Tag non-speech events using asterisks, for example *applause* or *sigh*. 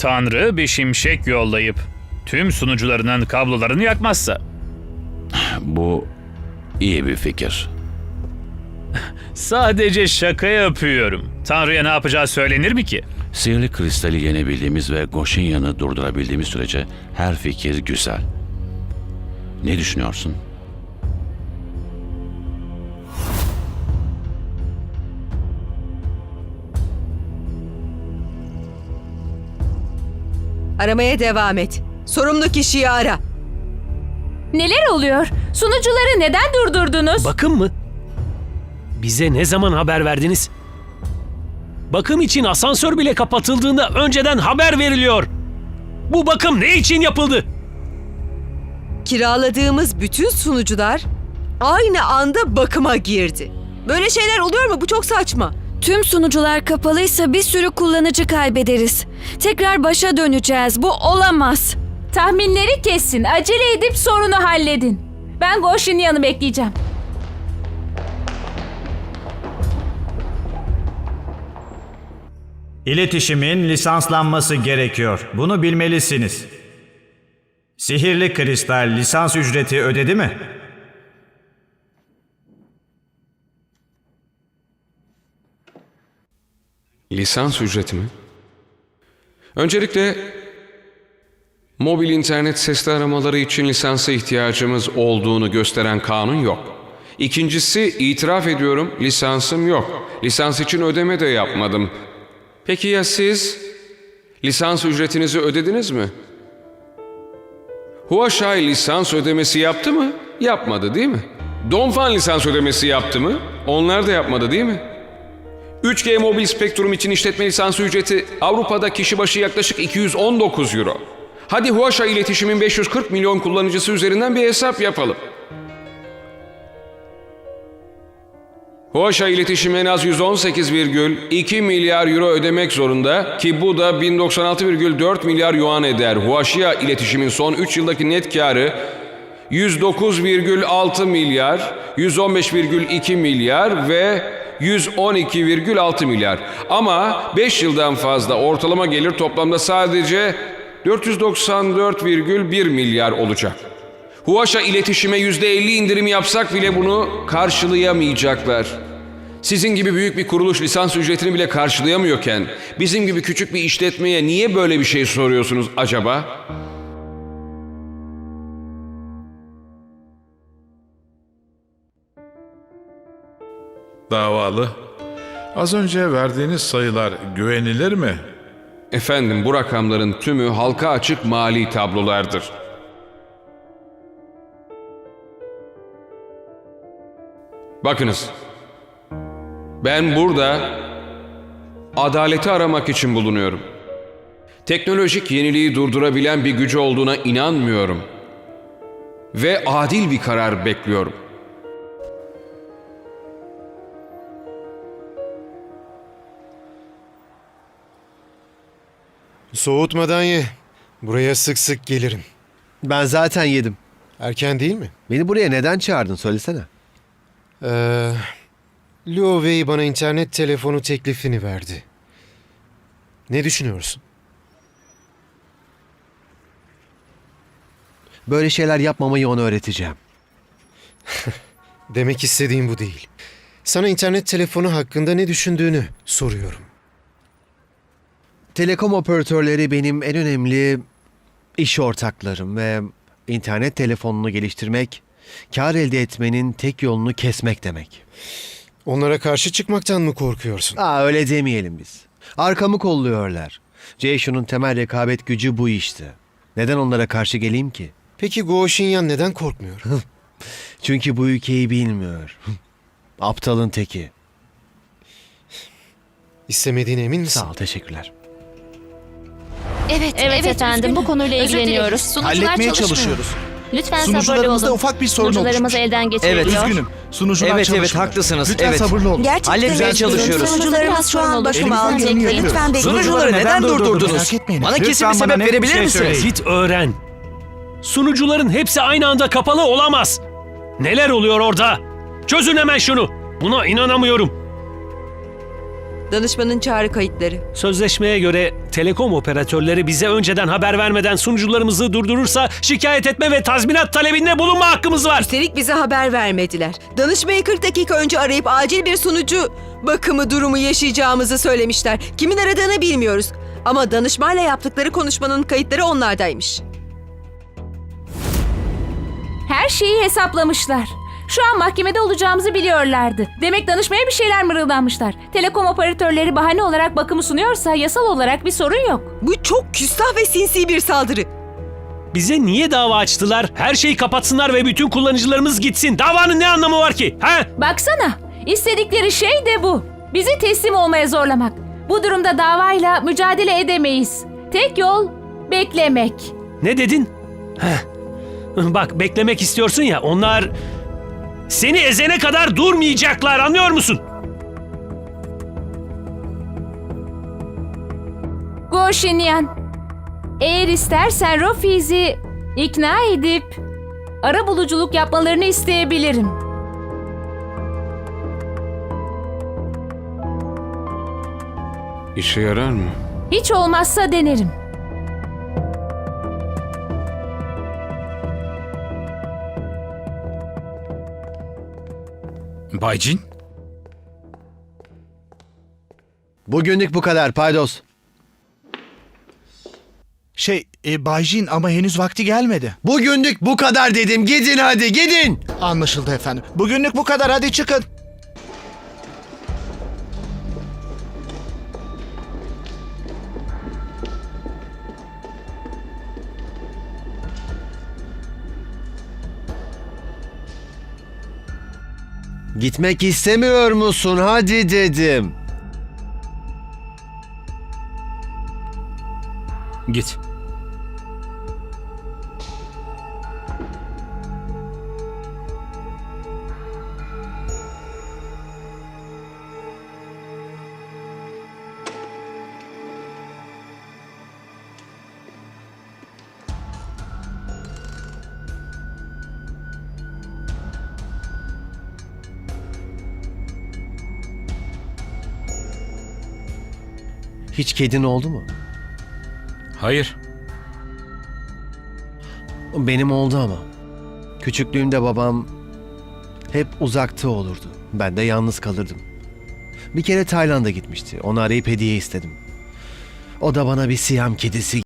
Tanrı bir şimşek yollayıp tüm sunucularının kablolarını yakmazsa. Bu iyi bir fikir. Sadece şaka yapıyorum. Tanrı'ya ne yapacağı söylenir mi ki? Sihirli kristali yenebildiğimiz ve Goshinyan'ı durdurabildiğimiz sürece her fikir güzel. Ne düşünüyorsun? Aramaya devam et. Sorumlu kişiyi ara. Neler oluyor? Sunucuları neden durdurdunuz? Bakım mı? Bize ne zaman haber verdiniz? Bakım için asansör bile kapatıldığında önceden haber veriliyor. Bu bakım ne için yapıldı? Kiraladığımız bütün sunucular aynı anda bakıma girdi. Böyle şeyler oluyor mu? Bu çok saçma. Tüm sunucular kapalıysa bir sürü kullanıcı kaybederiz. Tekrar başa döneceğiz. Bu olamaz. Tahminleri kessin. Acele edip sorunu halledin. Ben Goshin yanı bekleyeceğim. İletişimin lisanslanması gerekiyor. Bunu bilmelisiniz. Sihirli Kristal lisans ücreti ödedi mi? Lisans ücreti mi? Öncelikle mobil internet sesli aramaları için lisansa ihtiyacımız olduğunu gösteren kanun yok. İkincisi itiraf ediyorum lisansım yok. Lisans için ödeme de yapmadım. Peki ya siz? Lisans ücretinizi ödediniz mi? Huaşay lisans ödemesi yaptı mı? Yapmadı değil mi? Donfan lisans ödemesi yaptı mı? Onlar da yapmadı değil mi? 3G mobil spektrum için işletme lisansı ücreti Avrupa'da kişi başı yaklaşık 219 euro. Hadi Huaşa iletişimin 540 milyon kullanıcısı üzerinden bir hesap yapalım. Huaşa iletişim en az 118,2 milyar euro ödemek zorunda ki bu da 1096,4 milyar yuan eder. Huaşia iletişimin son 3 yıldaki net karı 109,6 milyar, 115,2 milyar ve 112,6 milyar. Ama 5 yıldan fazla ortalama gelir toplamda sadece 494,1 milyar olacak. Huaşa iletişime %50 indirim yapsak bile bunu karşılayamayacaklar. Sizin gibi büyük bir kuruluş lisans ücretini bile karşılayamıyorken bizim gibi küçük bir işletmeye niye böyle bir şey soruyorsunuz acaba? Davalı. Az önce verdiğiniz sayılar güvenilir mi? Efendim bu rakamların tümü halka açık mali tablolardır. Bakınız. Ben burada adaleti aramak için bulunuyorum. Teknolojik yeniliği durdurabilen bir gücü olduğuna inanmıyorum. Ve adil bir karar bekliyorum. Soğutmadan ye. Buraya sık sık gelirim. Ben zaten yedim. Erken değil mi? Beni buraya neden çağırdın söylesene. Ee, Liu Wei bana internet telefonu teklifini verdi. Ne düşünüyorsun? Böyle şeyler yapmamayı ona öğreteceğim. *laughs* Demek istediğim bu değil. Sana internet telefonu hakkında ne düşündüğünü soruyorum. Telekom operatörleri benim en önemli iş ortaklarım ve internet telefonunu geliştirmek, kar elde etmenin tek yolunu kesmek demek. Onlara karşı çıkmaktan mı korkuyorsun? Aa öyle demeyelim biz. Arkamı kolluyorlar. Ceyshu'nun temel rekabet gücü bu işte. Neden onlara karşı geleyim ki? Peki Guo Xinyan neden korkmuyor? *laughs* Çünkü bu ülkeyi bilmiyor. Aptalın teki. İstemediğine emin misin? Sağ ol, teşekkürler. Evet, evet, efendim bu konuyla Özür dilerim. ilgileniyoruz. Sunucular Halletmeye çalışmıyor. çalışıyoruz. Lütfen sabırlı Sunucularımızda olun. ufak bir sorun Sunucularımız oluşmuş. elden geçiriliyor. Üzgünüm. Sunucular Evet, evet, çalışmıyor. haklısınız. Lütfen Evet. sabırlı olun. Gerçekten Halletmeye üzgünüm. çalışıyoruz. Sunucularımız şu an başıma Elimizden. Lütfen bekleyin. Sunucuları neden durdurdunuz? Merak etmeyin. Bana kesin Lütfen bir bana sebep net bir verebilir şey misiniz? Git öğren. Sunucuların hepsi aynı anda kapalı olamaz. Neler oluyor orada? Çözün hemen şunu. Buna inanamıyorum. Danışmanın çağrı kayıtları. Sözleşmeye göre telekom operatörleri bize önceden haber vermeden sunucularımızı durdurursa şikayet etme ve tazminat talebinde bulunma hakkımız var. Üstelik bize haber vermediler. Danışmayı 40 dakika önce arayıp acil bir sunucu bakımı durumu yaşayacağımızı söylemişler. Kimin aradığını bilmiyoruz. Ama danışmayla yaptıkları konuşmanın kayıtları onlardaymış. Her şeyi hesaplamışlar. Şu an mahkemede olacağımızı biliyorlardı. Demek danışmaya bir şeyler mırıldanmışlar. Telekom operatörleri bahane olarak bakımı sunuyorsa yasal olarak bir sorun yok. Bu çok küstah ve sinsi bir saldırı. Bize niye dava açtılar? Her şeyi kapatsınlar ve bütün kullanıcılarımız gitsin. Davanın ne anlamı var ki? Ha? Baksana, istedikleri şey de bu. Bizi teslim olmaya zorlamak. Bu durumda davayla mücadele edemeyiz. Tek yol beklemek. Ne dedin? Heh. Bak beklemek istiyorsun ya onlar seni ezene kadar durmayacaklar anlıyor musun? Goşinyan, eğer istersen Rofiz'i ikna edip ara buluculuk yapmalarını isteyebilirim. İşe yarar mı? Hiç olmazsa denerim. Baycin? Bugünlük bu kadar paydos. Şey, e, Bay Jin ama henüz vakti gelmedi. Bugünlük bu kadar dedim. Gidin hadi gidin. Anlaşıldı efendim. Bugünlük bu kadar hadi çıkın. Gitmek istemiyor musun? Hadi dedim. Git. Hiç kedin oldu mu? Hayır. Benim oldu ama. Küçüklüğümde babam hep uzakta olurdu. Ben de yalnız kalırdım. Bir kere Tayland'a gitmişti. Onu arayıp hediye istedim. O da bana bir siyam kedisi